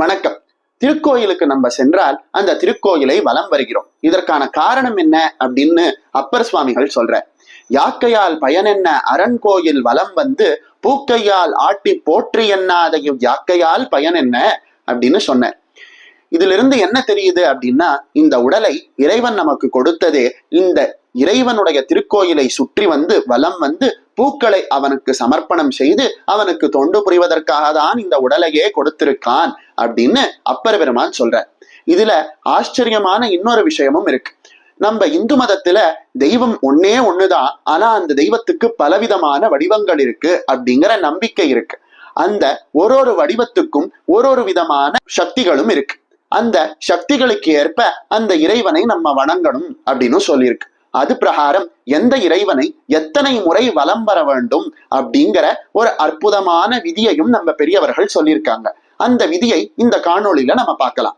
வணக்கம். திருக்கோயிலுக்கு நம்ம சென்றால் அந்த திருக்கோயிலை வலம் வருகிறோம். இதற்கான காரணம் என்ன அப்படின்னு அப்பர் சுவாமிகள் சொல்ற யாக்கையால் பயனென்ன அரண் கோயில் வலம் வந்து பூக்கையால் ஆட்டி போற்றி எண்ணாத யாக்கையால் பயன் என்ன? அப்படின்னு சொன்ன இதுல இருந்து என்ன தெரியுது அப்படின்னா இந்த உடலை இறைவன் நமக்கு கொடுத்ததே இந்த இறைவனுடைய திருக்கோயிலை சுற்றி வந்து வலம் வந்து பூக்களை அவனுக்கு சமர்ப்பணம் செய்து அவனுக்கு தொண்டு புரிவதற்காக தான் இந்த உடலையே கொடுத்திருக்கான் அப்படின்னு அப்பர் பெருமான் சொல்றார். இதுல ஆச்சரியமான இன்னொரு விஷயமும் இருக்கு. நம்ம இந்து மதத்துல தெய்வம் ஒன்னே ஒண்ணுதான். ஆனா அந்த தெய்வத்துக்கு பலவிதமான வடிவங்கள் இருக்கு அப்படிங்கிற நம்பிக்கை இருக்கு. அந்த ஒரு ஒரு வடிவத்துக்கும் ஒரு ஒரு விதமான சக்திகளும் இருக்கு. அந்த சக்திகளுக்கு ஏற்ப அந்த இறைவனை நம்ம வணங்கணும் அப்படின்னு சொல்லியிருக்கு. அது பிரகாரம் எந்த இறைவனை எத்தனை முறை வலம் வர வேண்டும் அப்படிங்கிற ஒரு அற்புதமான விதியையும் நம்ம பெரியவர்கள் சொல்லியிருக்காங்க. அந்த விதியை இந்த காணொளியில நம்ம பார்க்கலாம்.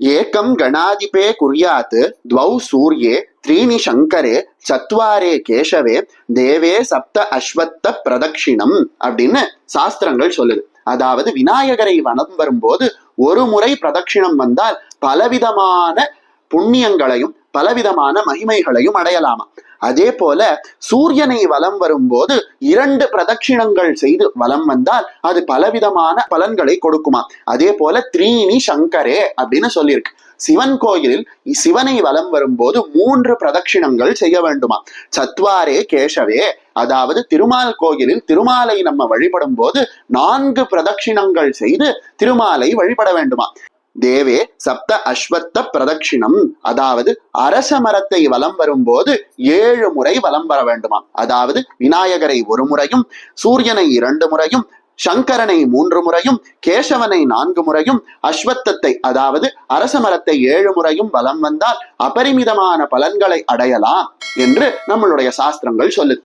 ஏகம் கணாதிபே குறியாத்து துவௌ சூரியே த்ரீணி சங்கரே சத்வாரே கேசவே தேவே சப்த அஸ்வத்த பிரதட்சிணம் அப்படின்னு சாஸ்திரங்கள் சொல்லுது. அதாவது விநாயகரை வனம் வரும்போது ஒரு முறை பிரதட்சிணம் வந்தால் பலவிதமான புண்ணியங்களையும் பலவிதமான மகிமைகளையும் அடையலாமா அதே போல சூரியனை வலம் வரும்போது இரண்டு பிரதட்சிணங்கள் செய்து வலம் வந்தால் அது பலவிதமான பலன்களை கொடுக்குமா அதே போல த்ரீனி சங்கரே அப்படின்னு சொல்லியிருக்கு. சிவன் கோயிலில் சிவனை வலம் வரும்போது மூன்று பிரதட்சிணங்கள் செய்ய வேண்டுமா சத்வாரே கேசவே அதாவது திருமால் கோயிலில் திருமாலை நம்ம வழிபடும் போது நான்கு பிரதட்சிணங்கள் செய்து திருமாலை வழிபட வேண்டுமா தேவே சப்த அஸ்வத்த பிரதட்சிணம். அதாவது அரச மரத்தை வலம் வரும்போது ஏழு முறை வலம் வர வேண்டுமாம். அதாவது விநாயகரை ஒரு முறையும் சூரியனை இரண்டு முறையும் சங்கரனை மூன்று முறையும் கேசவனை நான்கு முறையும் அஸ்வத்தத்தை அதாவது அரச மரத்தை ஏழு முறையும் வலம் வந்தால் அபரிமிதமான பலன்களை அடையலாம் என்று நம்மளுடைய சாஸ்திரங்கள் சொல்லுது.